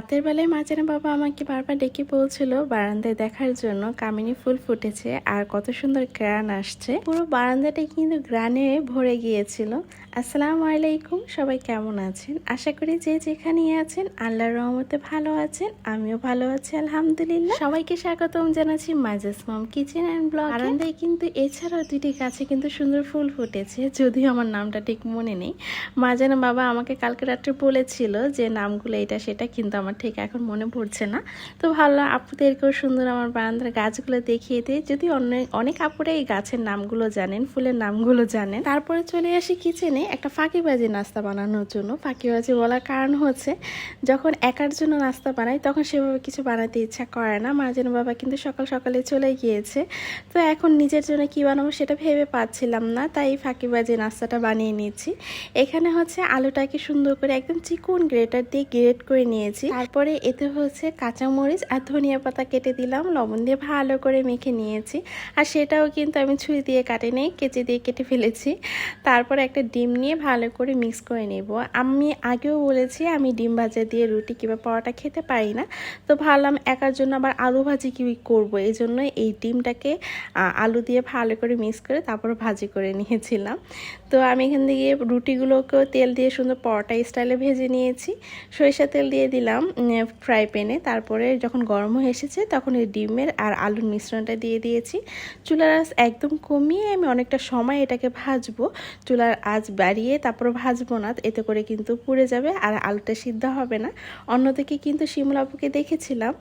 রাতের বেলায় মাঝারে বাবা আমাকে বারবার ডেকে বলছিল বারান্দায় দেখার জন্য কামিনী ফুল ফুটেছে আর কত সুন্দর গ্রান আসছে। পুরো বারান্দাটাই কিন্তু গ্রানে ভরে গিয়েছিল। আসসালামু আলাইকুম, সবাই কেমন আছেন? আশা করি যে যেখানেই আছেন, আল্লাহর রহমতে ভালো আছেন, আমিও ভালো আছি, আলহামদুলিল্লাহ। সবাইকে স্বাগতম জানাচ্ছি মাজাস মম কিচেন অ্যান্ড ব্লগ। বারান্দায় কিন্তু এছাড়াও দুইটি গাছে কিন্তু সুন্দর ফুল ফুটেছে, যদিও আমার নামটা ঠিক মনে নেই। মাজানা বাবা আমাকে কালকে রাত্রে বলেছিল যে নামগুলো এটা সেটা, কিন্তু আমার ঠিক এখন মনে পড়ছে না। তো ভালো আপুদেরকেও সুন্দর আমার বারান্দার গাছগুলো দেখিয়ে দিই। যদি অনেক অনেক আপুরা এই গাছের নামগুলো জানেন, ফুলের নামগুলো জানেন। তারপরে চলে আসি কিচেনে একটা ফাঁকিবাজি নাস্তা বানানোর জন্য। ফাঁকিবাজি বলার কারণ হচ্ছে, যখন একার জন্য নাস্তা বানাই, তখন সেভাবে কিছু বানাতে ইচ্ছা করে না। মার্জিন বাবা কিন্তু সকাল সকালে চলে গিয়েছে। তো এখন নিজের জন্য কি বানাবো সেটা ভেবে পাচ্ছিলাম না, তাই ফাঁকিবাজি নাস্তাটা বানিয়ে নিয়েছি এখানে হচ্ছে আলুটাকে সুন্দর করে একদম চিকন গ্রেটার দিয়ে গ্রেট করে নিয়েছি। তারপরে এতে হচ্ছে কাঁচামরিচ আর ধনিয়া পাতা কেটে দিলাম, লবণ দিয়ে ভালো করে মেখে নিয়েছি। আর সেটাও কিন্তু আমি ছুরি দিয়ে কাটে নেই কেচি দিয়ে কেটে ফেলেছি। তারপর একটা ডিম নিয়ে ভালো করে মিক্স করে নেব। আমি আগেও বলেছি আমি ডিম ভাজা দিয়ে রুটি কিংবা পরোটা খেতে পারি না। তো ভাবলাম একার জন্য আবার আলু ভাজি কি করব। এই জন্য এই ডিমটাকে আলু দিয়ে ভালো করে মিক্স করে তারপর ভাজি করে নিয়েছিলাম। তো আমি এখান থেকে রুটিগুলোকেও তেল দিয়ে সুন্দর পরোটা স্টাইলে ভেজে নিয়েছি। সরিষা তেল দিয়ে দিলাম। ফ্রাই প্যানে তারপরে যখন গরম হয়ে এসেছে, তখন এই ডিমের আর আলুর মিশ্রণটা দিয়ে দিয়েছি। চুলার আঁচ একদম কমিয়ে আমি অনেকটা সময় এটাকে ভাজবো। চুলার আঁচ বাড়িয়ে তারপর ভাজবো না, এতে করে কিন্তু পুড়ে যাবে আর আলুটা সিদ্ধ হবে না। অন্যদিকে কিন্তু শিমলাপুকে দেখেছিলাম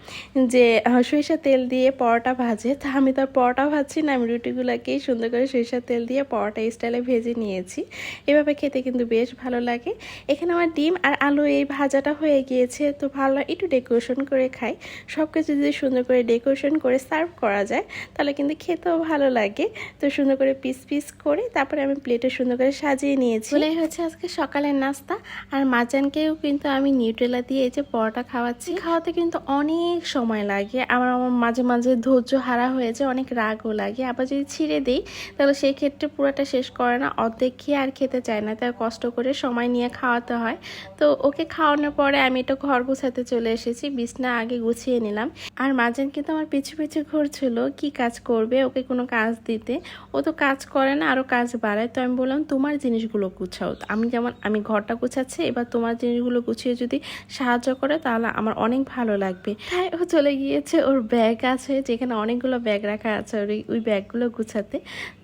যে সরিষা তেল দিয়ে পরোটা ভাজে। তা আমি তো পরোটা ভাজছি না, আমি রুটিগুলোকেই সুন্দর করে সরিষার তেল দিয়ে পরোটা স্টাইলে ভেজে নিয়েছি। এভাবে খেতে কিন্তু বেশ ভালো লাগে। এখানে আমার ডিম আর আলু এই ভাজাটা হয়ে গিয়েছে, তো ভালো একটু ডেকোরেশন করে খাই। সব কিছু যদি সুন্দর করে ডেকোরেশন করে সার্ভ করা যায়, তাহলে কিন্তু খেতেও ভালো লাগে। তো সুন্দর করে পিস পিস করে তারপরে আমি প্লেটে সুন্দর করে সাজিয়ে নিয়েছি। বলে হচ্ছে আজকে সকালের নাস্তা। আর মাচানকেও কিন্তু আমি নিউট্রেলা দিয়ে এই যে পরোটা খাওয়াচ্ছি। খাওয়াতে কিন্তু অনেক সময় লাগে। আমার আমার মাঝে মাঝে ধৈর্য হারা হয়ে যায়, অনেক রাগও লাগে। আবার যদি ছিঁড়ে দিই, তাহলে সেই ক্ষেত্রে পুরোটা শেষ করে না। অর্ধেক খেয়ে আর খেতে চায় না। তাই কষ্ট করে সময় নিয়ে খাওয়াতে হয়। তো ওকে খাওয়ানোর পরে আমি একটু ঘর গুছাতে চলে এসেছি। বিছনা আগে গুছিয়ে নিলাম। আর মাঝেন কিন্তু আমার পিছু পিছু ঘুরছিল, কি কাজ করবে? ওকে কোনো কাজ দিতে? ও তো কাজ করে না আরও কাজ বাড়ায়। তো আমি বললাম, তোমার জিনিসগুলো গুছাও। আমি যেমন, আমি ঘরটা গুছাচ্ছি, এবার তোমার জিনিসগুলো গুছিয়ে যদি সাহায্য করে, তাহলে আমার অনেক ভালো লাগবে। ও চলে গিয়েছে, ওর ব্যাগ আছে, যেখানে অনেকগুলো ব্যাগ রাখা আছে ওই- ওই ব্যাগগুলো গুছাতে।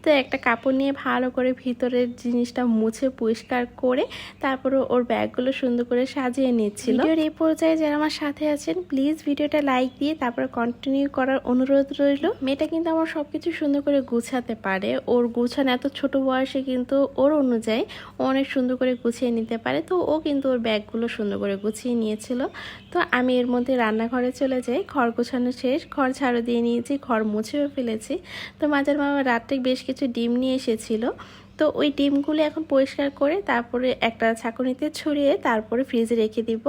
তো একটা কাপড় নিয়ে ভালো করে ভিতরের জিনিসটা মুছে পরিষ্কার করে তারপরে ওর ব্যাগগুলো সুন্দর করে সাজিয়ে নিচ্ছিল। ভিডিওর এই পর্যায়ে যারা আমার সাথে আছেন প্লিজ ভিডিওটা লাইক দিয়ে তারপরে কন্টিনিউ করার অনুরোধ রইল। মেয়েটা কিন্তু আমার সবকিছু সুন্দর করে গুছাতে পারে। ওর গুছানো এত ছোট বয়সে কিন্তু ওর অনুযায়ী অনেক সুন্দর করে গুছিয়ে নিতে পারে। তো ও কিন্তু ওর ব্যাগগুলো সুন্দর করে গুছিয়ে নিয়েছিল। তো আমি এর মধ্যে রান্নাঘরে চলে যাই। ঘর গোছানো শেষ। ঘর ঝাড়ু দিয়ে নিয়েছি, ঘর মুছেও ফেলেছি। তো মাঝের মামা রাত্রে বেশ কিছু ডিম নিয়ে এসেছিল। তো ওই ডিমগুলো এখন পরিষ্কার করে তারপরে একটা ছাঁকুনিতে ছড়িয়ে তারপরে ফ্রিজে রেখে দিব।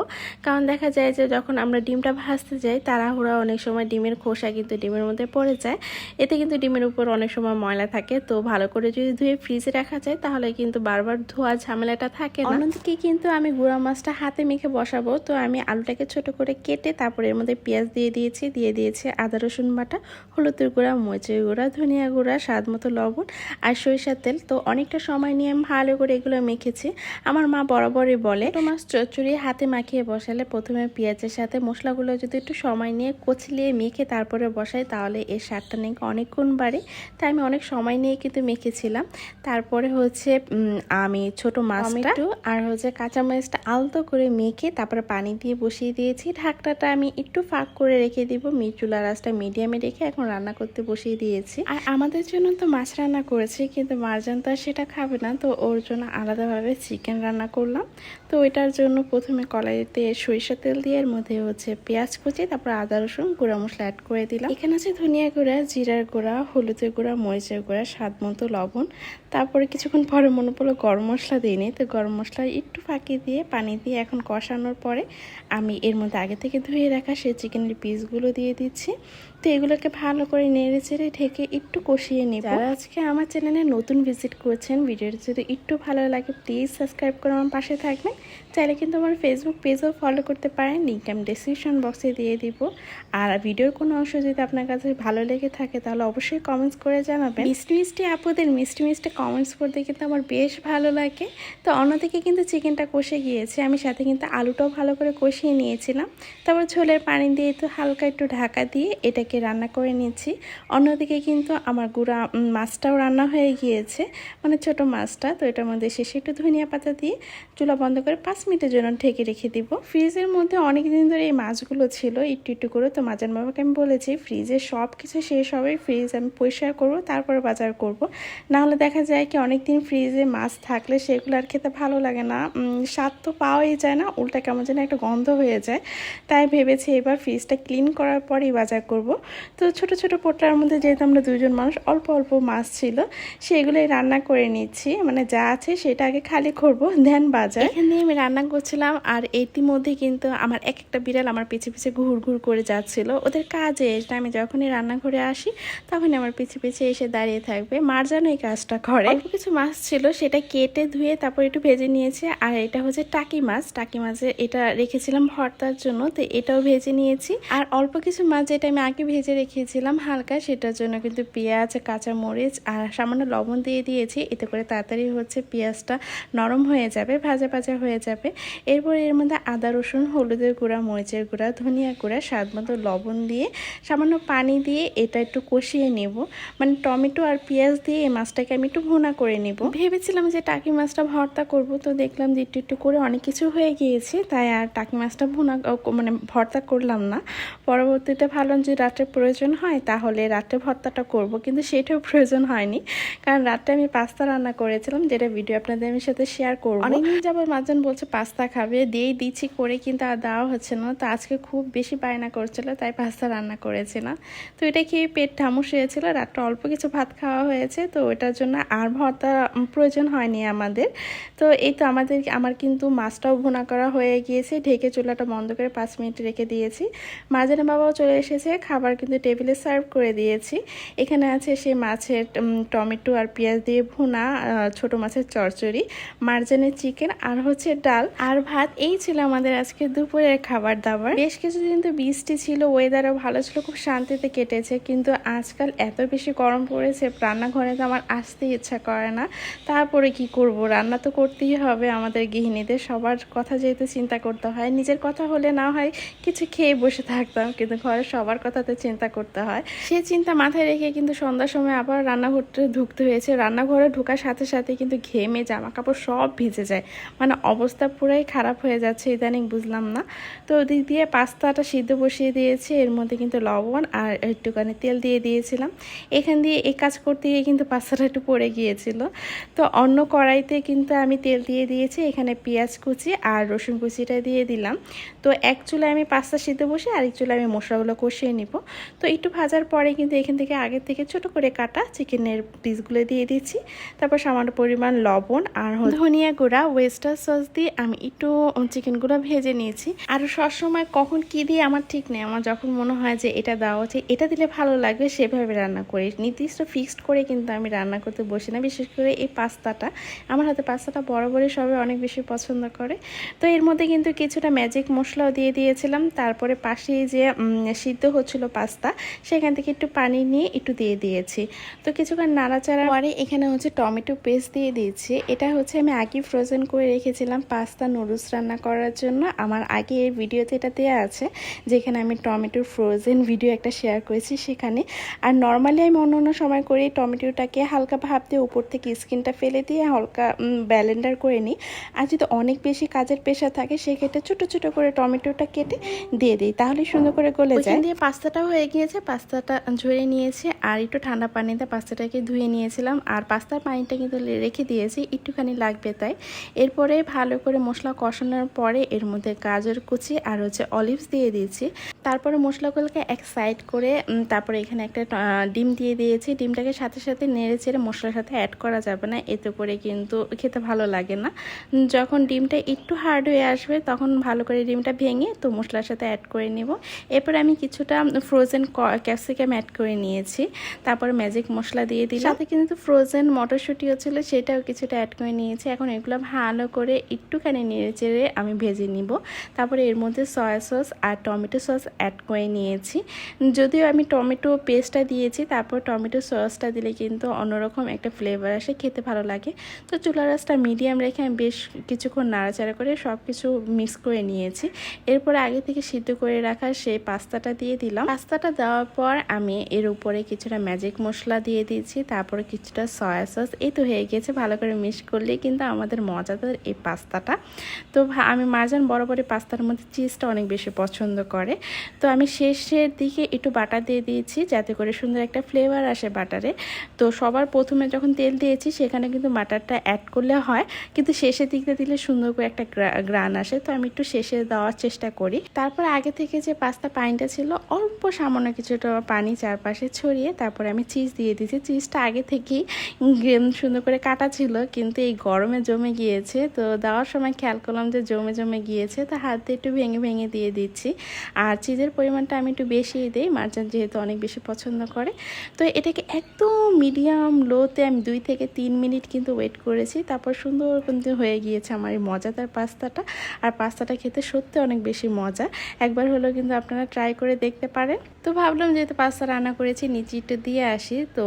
কারণ দেখা যায় যে যখন আমরা ডিমটা ভাজতে যাই, তাড়াহুড়া অনেক সময় ডিমের খোসা কিন্তু ডিমের মধ্যে পড়ে যায়। এতে কিন্তু ডিমের উপর অনেক সময় ময়লা থাকে। তো ভালো করে যদি ধুয়ে ফ্রিজে রাখা যায়, তাহলে কিন্তু বারবার ধোয়া ঝামেলাটা থাকে অন্যদিকে কিন্তু আমি গুঁড়া মাছটা হাতে মেখে বসাবো। তো আমি আলুটাকে ছোট করে কেটে তারপরে এর মধ্যে পেঁয়াজ দিয়ে দিয়েছি। দিয়ে দিয়েছি আদা, রসুন বাটা, হলুদের গুঁড়া, মরিচের গুঁড়া, ধনিয়া গুঁড়া, স্বাদ মতো লবণ আর সরিষার তেল। তো অনেকটা সময় নিয়ে আমি ভালো করে এগুলো মেখেছি। আমার মা বরাবরই বলে মাছ চচ্চড়ি হাতে মাখিয়ে বসালে প্রথমে পেঁয়াজের সাথে মশলাগুলো যদি একটু সময় নিয়ে কচলিয়ে মেখে তারপরে বসাই তাহলে এর স্বাদটা নাকি অনেকক্ষণ বাড়ে। তাই আমি অনেক সময় নিয়ে কিন্তু মেখেছিলাম। তারপরে হচ্ছে আমি ছোট মাছটা আর হচ্ছে কাঁচামরিচটা আলতো করে মেখে তারপরে পানি দিয়ে বসিয়ে দিয়েছি। ঢাকনাটা আমি একটু ফাঁক করে রেখে দিব। চুলা রাসটা মিডিয়ামে রেখে এখন রান্না করতে বসিয়ে দিয়েছি। আর আমাদের জন্য তো মাছ রান্না করেছি কিন্তু মারজান তো আর সেটা খাবে না। তো ওর জন্য আলাদাভাবে চিকেন রান্না করলাম। তো ওইটার জন্য প্রথমে কলাইতে সরিষা তেল দিয়ে এর মধ্যে হচ্ছে পেঁয়াজ কুচি, তারপর আদা রসুন, গুঁড়া মশলা অ্যাড করে দিলাম। এখানে আছে ধনিয়া গুঁড়া, জিরার গুঁড়া, হলুদের গুঁড়া, মরিচের গুঁড়া, স্বাদ মতো লবণ। তারপরে কিছুক্ষণ পরে মনে পড়ল গরম মশলা দিইনি। তো গরম মশলা একটু ফাঁকি দিয়ে, পানি দিয়ে এখন কষানোর পরে আমি এর মধ্যে আগে থেকে ধুয়ে রাখা সেই চিকেনের পিসগুলো দিয়ে দিচ্ছি। তো এগুলোকে ভালো করে নেড়ে চেড়ে ঢেকে একটু কষিয়ে নেব। যারা আজকে আমার চ্যানেলে নতুন ভিজিট করছেন, ভিডিওটি যদি একটু ভালো লাগে প্লিজ সাবস্ক্রাইব করে আমার পাশে থাকবেন। চাইলে কিন্তু আমার ফেসবুক পেজও ফলো করতে পারেন। লিঙ্ক আমি ডিসক্রিপশন বক্সে দিয়ে দিব। আর ভিডিওর কোনো অংশ যদি আপনার কাছে ভালো লেগে থাকে, তাহলে অবশ্যই কমেন্টস করে জানাবেন। মিষ্টি মিষ্টি আপুদের মিষ্টি মিষ্টি কমেন্টস পড়তে কিন্তু আমার বেশ ভালো লাগে। তো অন্যদিকে কিন্তু চিকেনটা কষে গিয়েছে। আমি সাথে কিন্তু আলুটাও ভালো করে কষিয়ে নিয়েছিলাম। তারপর ঝোলের পানি দিয়ে একটু হালকা একটু ঢাকা দিয়ে এটাকে রান্না করে নিয়েছি। অন্যদিকে কিন্তু আমার গুঁড়া মাছটাও রান্না হয়ে গিয়েছে। মানে ছোট মাছটা, তো এটার মধ্যে শেষে একটু ধনিয়া পাতা দিয়ে চুলা বন্ধ করে পাঁচ মিনিটের জন্য ঢেকে রেখে দিব। ফ্রিজের মধ্যে অনেক দিন ধরে এই মাছগুলো ছিল, একটু একটু করে। তো মাজান বাবাকে আমি বলেছি, ফ্রিজে সব কিছু শেষ হবে, ফ্রিজ আমি পরিষ্কার করব, তারপরে বাজার করব। না হলে দেখা যায় কি অনেক দিন ফ্রিজে মাছ থাকলে সেগুলো আর খেতে ভালো লাগে না। স্বাদ তো পাওয়াই যায় না, উল্টা কেমন যেন একটা গন্ধ হয়ে যায়। তাই ভেবেছি এবার ফ্রিজটা ক্লিন করার পরেই বাজার করব। তো ছোট ছোট পোটলার মধ্যে যেহেতু আমরা দুজন মানুষ, অল্প অল্প মাছ ছিল, সেগুলোই রান্না করে নিচ্ছি। মানে যা আছে সেটা আগে খালি করব, দেন বাজার। এখানে আমি রান্না করছিলাম আর ইতিমধ্যে কিন্তু আমার এক একটা বিড়াল আমার পিছে পিছে ঘুর ঘুর করে যাচ্ছিল। ওদের কাজে এটা আমি যখনই রান্নাঘরে আসি, তখনই আমার পিছে পিছে এসে দাঁড়িয়ে থাকবে। মার যেন এই কাজটা করে। অল্প কিছু মাছ ছিল, সেটা কেটে ধুয়ে তারপর একটু ভেজে নিয়েছে। আর এটা হচ্ছে টাকি মাছ। টাকি মাছের এটা রেখেছিলাম ভর্তার জন্য, তো এটাও ভেজে নিয়েছি। আর অল্প কিছু মাছ যেটা আমি আগে ভেজে রেখেছিলাম হালকা, সেটার জন্য কিন্তু পেঁয়াজ কাঁচা মরিচ আর সামান্য লবণ দিয়ে দিয়েছি। এতে করে তাড়াতাড়ি হচ্ছে পেঁয়াজটা নরম হয়ে যাবে, ভাজা ভাজা হয়ে যাবে। এরপর এর মধ্যে আদা রসুন হলুদের গুঁড়া মরিচের গুঁড়া ধনিয়া গুঁড়া স্বাদ মতো লবণ দিয়ে সামান্য পানি দিয়ে এটা একটু কষিয়ে নেব। মানে টমেটো আর পেঁয়াজ দিয়ে এই মাছটাকে আমি একটু ভুনা করে নেব। ভেবেছিলাম যে টাকি মাছটা ভর্তা করব তো দেখলাম যে একটু একটু করে অনেক কিছু হয়ে গিয়েছে তাই আর টাকি মাছটা ভুনা মানে ভর্তা করলাম না। পরবর্তীতে ভাবলাম যে রাত্রে প্রয়োজন হয় তাহলে রাত্রে ভর্তাটা করব কিন্তু সেটাও প্রয়োজন হয়নি। কারণ রাত্রে আমি পাস্তা রান্না করেছিলাম যেটা ভিডিও আপনাদের আমি সাথে শেয়ার করব। অনেকদিন যাবার মাঝজন বলছে পাস্তা খাবে, দিয়েই দিচ্ছি, করে কিন্তু আর দেওয়া হচ্ছে না। তো আজকে খুব বেশি বায়না করছিল, তাই পাস্তা রান্না করেছি না। তো এটা খেয়ে পেট ঠামুস হয়েছিল? রাত্রে অল্প কিছু ভাত খাওয়া হয়েছে, তো ওটার জন্য আর ভর্তা প্রয়োজন হয়নি আমাদের। তো এই তো আমাদের, আমার কিন্তু মাছটাও ভুনা করা হয়ে গিয়েছে, ঢেকে চুলাটা বন্ধ করে পাঁচ মিনিট রেখে দিয়েছি। মাঝানে বাবাও চলে এসেছে, খাবার কিন্তু টেবিলে সার্ভ করে দিয়েছি। এখানে আছে সেই মাছের টমেটো আর পেঁয়াজ দিয়ে ভুনা ছোট মাছের চচ্চড়ি, মার্জানের চিকেন, আর হচ্ছে ডাল। আর ভাত, এই ছিল আমাদের আজকে দুপুরের খাবার দাবার। বেশ কিছুদিন তো বৃষ্টি ছিল ওয়েদারও ভালো ছিল, খুব শান্তিতে কেটেছে, কিন্তু আজকাল এত বেশি গরম পড়েছে, রান্নাঘরে তো আমার আসতে ইচ্ছা করে না। তারপরে কি করব? রান্না তো করতেই হবে আমাদের গৃহিণীদের, সবার কথা যেহেতু চিন্তা করতে হয়, নিজের কথা হলে না হয় কিছু খেয়ে বসে থাকতাম, কিন্তু ঘরে সবার কথা তো চিন্তা করতে হয়। সে চিন্তা মাথায় রেখে কিন্তু সন্ধ্যার সময় আবার রান্নাঘরতে ঢুকতে হয়েছে, রান্নাঘরে ঢোকার সাথে সাথে কিন্তু ঘেমে জামা কাপড় সব ভিজে যায় মানে অবস্থা পুরাই খারাপ হয়ে যাচ্ছে, ইদানিং বুঝলাম না। তো ওদিক দিয়ে পাস্তাটা সিদ্ধ বসিয়ে দিয়েছি, এর মধ্যে কিন্তু লবণ আর একটুখানি তেল দিয়ে দিয়েছিলাম। এখান দিয়ে এই কাজ করতে গিয়ে কিন্তু পাস্তাটা একটু পড়ে গিয়েছিল। তো অন্য কড়াইতে কিন্তু আমি তেল দিয়ে দিয়েছি, এখানে পেঁয়াজ কুচি আর রসুন কুচিটা দিয়ে দিলাম। তো এক চুলায় আমি পাস্তা সিদ্ধ বসে আরেক চুলায় আমি মশলাগুলো কষিয়ে নিব। তো একটু ভাজার পরে কিন্তু এখান থেকে আগের থেকে ছোট করে কাটা চিকেনের পিসগুলো দিয়ে দিচ্ছি। তারপর সামান্য পরিমাণ লবণ আর ধনিয়া গুঁড়া, ওয়েস্টার সস দিয়ে আমি একটু চিকেনগুলো ভেজে নিয়েছি। আর সবসময় কখন কি দিয়ে আমার ঠিক নেই। আমার যখন মনে হয় যে এটা দেওয়া উচিত, এটা দিলে ভালো লাগবে, সেভাবে রান্না করি। নির্দিষ্ট ফিক্সড করে কিন্তু আমি রান্না করতে বসি না। বিশেষ করে এই পাস্তাটা। আমার হাতে পাস্তাটা বরাবরই সবাই অনেক বেশি পছন্দ করে। তো এর মধ্যে কিন্তু কিছুটা ম্যাজিক মশলাও দিয়ে দিয়েছিলাম। তারপরে পাশেই যে সিদ্ধ হচ্ছিল পাস্তা, সেখান থেকে একটু পানি নিয়ে একটু দিয়ে দিয়েছি। তো কিছুক্ষণ নাড়াচাড়া পরে এখানে হচ্ছে টমেটো পেস্ট দিয়ে দিয়েছি। এটা হচ্ছে আমি আগে ফ্রোজেন করে রেখেছিলাম পাস্তা নুডলস রান্না করার জন্য আমার আগে এর ভিডিওতে এটা দেওয়া আছে যেখানে আমি টমেটোর ফ্রোজেন ভিডিও একটা শেয়ার করেছি সেখানে। আর নর্মালি আমি অন্য অন্য সময় করি টমেটোটাকে হালকা ভাব দিয়ে উপর থেকে স্কিনটা ফেলে দিয়ে হালকা ব্যালেন্ডার করে নিই। আর যদি অনেক বেশি কাজের পেশা থাকে সেক্ষেত্রে ছোটো ছোটো করে টমেটোটা কেটে দিয়ে দিই তাহলে সুন্দর করে গলে যায়। দিয়ে পাস্তাটাও হয়ে গিয়েছে পাস্তাটা ঝরে নিয়েছে আর একটু ঠান্ডা পানিতে পাস্তাটাকে ধুয়ে নিয়েছিলাম। আর পাস্তার পানিটা কিন্তু রেখে দিয়েছি একটুখানি লাগবে তাই। এরপরে ভালো করে মশলা কষানোর পরে এর মধ্যে গাজর কুচি আর হচ্ছে অলিভস দিয়ে দিয়েছি। তারপরে মশলাগুলোকে এক সাইড করে তারপরে এখানে একটা ডিম দিয়ে দিয়েছি। ডিমটাকে সাথে সাথে নেড়ে চেড়ে মশলার সাথে অ্যাড করা যাবে না, এতে করে কিন্তু খেতে ভালো লাগে না। যখন ডিমটা একটু হার্ড হয়ে আসবে, তখন ভালো করে ডিমটা ভেঙে তো মশলার সাথে অ্যাড করে নেব। এরপরে আমি কিছুটা ফ্রোজেন ক্যাপসিকাম অ্যাড করে নিয়েছি। তারপরে ম্যাজিক মশলা দিয়ে দিলাম। সাথে কিন্তু ফ্রোজেন মটরশুঁটিও ছিল, সেটাও কিছুটা অ্যাড করে নিয়েছি। এখন এগুলো ভালো করে একটু একটুখানি নেড়ে চেড়ে আমি ভেজে নিব। তারপরে এর মধ্যে সয়া সস আর টমেটো সস অ্যাড করে নিয়েছি। যদিও আমি টমেটো পেস্টটা দিয়েছি, তারপর টমেটো সসটা দিলে কিন্তু অন্যরকম একটা ফ্লেভার আসে, খেতে ভালো লাগে। তো চুলা রাসটা মিডিয়াম রেখে আমি বেশ কিছুক্ষণ নাড়াচাড়া করে সব কিছু মিক্স করে নিয়েছি। এরপরে আগে থেকে সিদ্ধ করে রাখা সেই পাস্তাটা দিয়ে দিলাম। পাস্তাটা দেওয়ার পর আমি এর উপরে কিছুটা ম্যাজিক মশলা দিয়ে দিয়েছি, তারপরে কিছুটা সয়া সস এই তো হয়ে গেছে, ভালো করে মিক্স করলে কিন্তু আমাদের মজাদার এই পাস্তাটা। তো আমি মারজান বরাবরই পাস্তার মধ্যে চিজটা অনেক বেশি পছন্দ করে। তো আমি শেষের দিকে একটু বাটার দিয়ে দিয়েছি যাতে করে সুন্দর একটা ফ্লেভার আসে বাটারে। তো সবার প্রথমে যখন তেল দিয়েছি, সেখানে কিন্তু বাটারটা অ্যাড করলে হয়, কিন্তু শেষের দিকটা দিলে সুন্দর করে একটা গ্রা- গ্রান আসে। তো আমি একটু শেষে দেওয়ার চেষ্টা করি। তারপর আগে থেকে যে পাস্তা পানিটা ছিল, অল্প সামান্য কিছুটা পানি চারপাশে ছড়িয়ে তারপরে আমি চিজ দিয়ে দিয়েছি। চিজটা আগে থেকেই সুন্দর করে কাটা ছিল, কিন্তু এই গরমে জমে গিয়েছে। তো দেওয়ার সময় খেয়াল করলাম যে জমে জমে গিয়েছে, তো হাত দিয়ে একটু ভেঙে ভেঙে দিয়ে দিচ্ছি। আর চিজের পরিমাণটা আমি একটু বেশিই দিই মার্জান যেহেতু অনেক বেশি পছন্দ করে। তো এটাকে একদম মিডিয়াম লোতে আমি দুই থেকে তিন মিনিট কিন্তু ওয়েট করেছি, তারপর সুন্দর কিন্তু হয়ে গিয়েছে আমার এই মজাদার পাস্তাটা। আর পাস্তাটা খেতে সত্যি অনেক বেশি মজা। একবার হলেও কিন্তু আপনারা ট্রাই করে দেখতে পারেন। তো ভাবলাম যেহেতু পাস্তা রান্না করেছি, নিচে একটু দিয়ে আসি। তো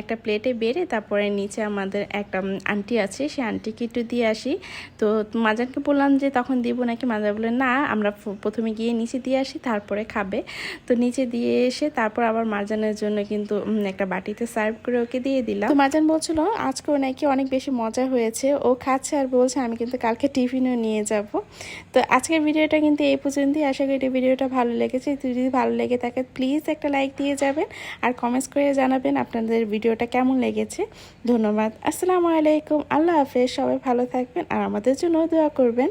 একটা প্লেটে বেড়ে তারপরে নিচে আমাদের একটা আন্টি আছে, সেই আন্টিকে একটু দিয়ে আসি। তো মাজানকে বললাম যে, তখন দিব নাকি? মাজা বলে না, আমরা প্রথমে গিয়ে নিচে দিয়ে আসি, তারপরে খাবে। তো নিচে দিয়ে এসে তারপর আবার মারজানের জন্য কিন্তু একটা বাটিতে সার্ভ করে ওকে দিয়ে দিলাম। তো মারজান বলছিল আজকেও নাকি অনেক বেশি মজা হয়েছে। ও খাচ্ছে আর বলছে, আমি কিন্তু কালকে টিফিনও নিয়ে যাব। তো আজকের ভিডিওটা কিন্তু এই পর্যন্তই। আশা করি ভিডিওটা ভালো লেগেছে। যদি ভালো লেগে থাকে প্লিজ একটা লাইক দিয়ে যাবেন আর কমেন্টস করে জানাবেন আপনাদের ভিডিওটা কেমন লেগেছে। ধন্যবাদ। আসসালামু আলাইকুম। আল্লাহ হাফেজ। সবাই ভালো থাকবেন। আর আমাদের জন্য দোয়া করবেন।